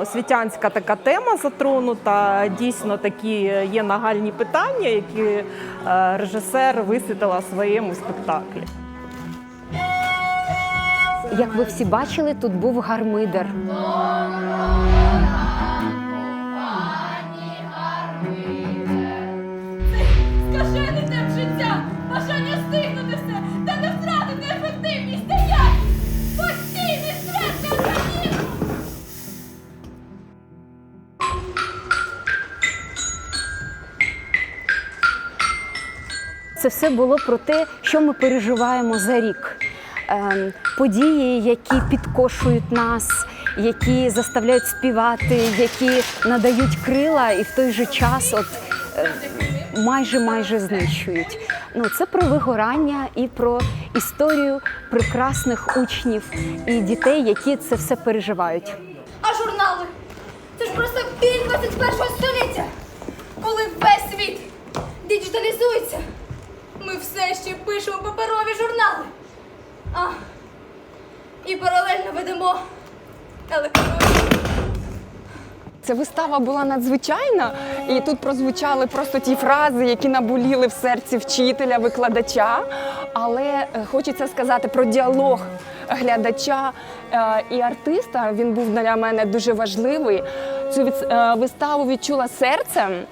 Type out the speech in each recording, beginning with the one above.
Освітянська така тема затронута. Дійсно, такі є нагальні питання, які е, режисер висвітила в своєму спектаклі. Як ви всі бачили, тут був гармидер. Це все було про те, що ми переживаємо за рік. Ем, Події, які підкошують нас, які заставляють співати, які надають крила і в той же час от, е, майже майже знищують. Ну, це про вигорання і про історію прекрасних учнів і дітей, які це все переживають. А журнали? Це ж просто біль 21 століття, А, і паралельно ведемо електронні. Ця вистава була надзвичайна, і тут прозвучали просто ті фрази, які наболіли в серці вчителя, викладача. Але е, хочеться сказати про діалог глядача е, і артиста. Він був для мене дуже важливий. Цю е, виставу відчула серцем.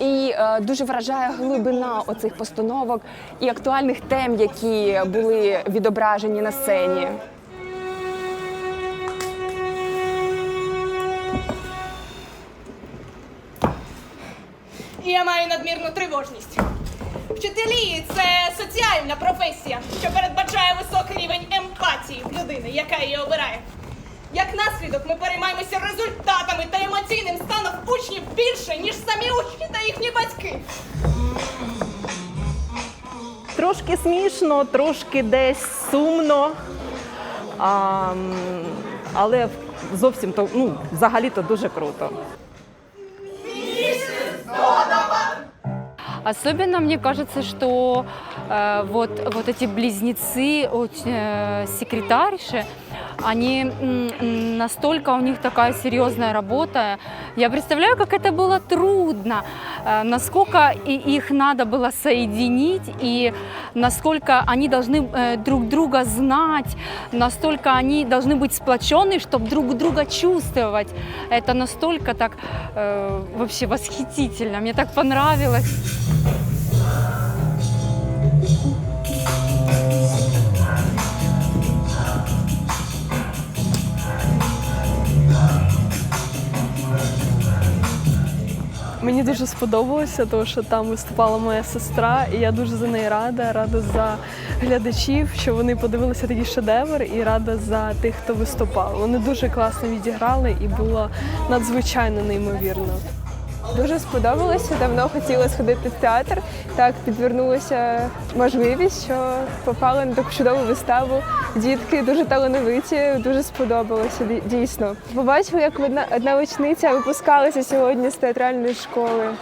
І е, дуже вражає глибина оцих постановок і актуальних тем, які були відображені на сцені. Я маю надмірну тривожність. Вчителі це соціальна професія, що передбачає високий рівень емпатії в людини, яка її обирає. Як наслідок, ми переймаємося результатами та емоційним станом учнів більше, ніж самі учні та їхні батьки. Трошки смішно, трошки десь сумно. А, м, але зовсім то ну, взагалі-то дуже круто. Особенно мне кажется, что э, вот, вот эти близнецы, очень, э, секретарши, они м, м, настолько у них такая серьезная работа. Я представляю, как это было трудно, э, насколько и их надо было соединить и насколько они должны э, друг друга знать, настолько они должны быть сплочены, чтобы друг друга чувствовать. Это настолько так э, вообще восхитительно. Мне так понравилось. Мені дуже сподобалося, тому що там виступала моя сестра, і я дуже за неї рада. Рада за глядачів, що вони подивилися такий шедевр, і рада за тих, хто виступав. Вони дуже класно відіграли і було надзвичайно неймовірно. Дуже сподобалося. Давно хотіла сходити в театр. Так підвернулася можливість, що попала на таку чудову виставу. Дітки дуже талановиті, дуже сподобалося дійсно. Побачила, як одна, одна учениця випускалася сьогодні з театральної школи.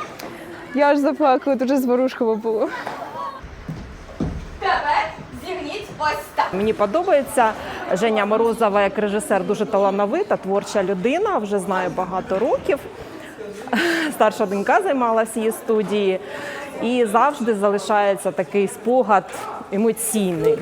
Я аж заплакала, дуже зворушливо було. Тепер зігніть ось так. Мені подобається Женя Морозова як режисер дуже талановита, творча людина, вже знаю багато років старша донька займалася її студії, і завжди залишається такий спогад емоційний.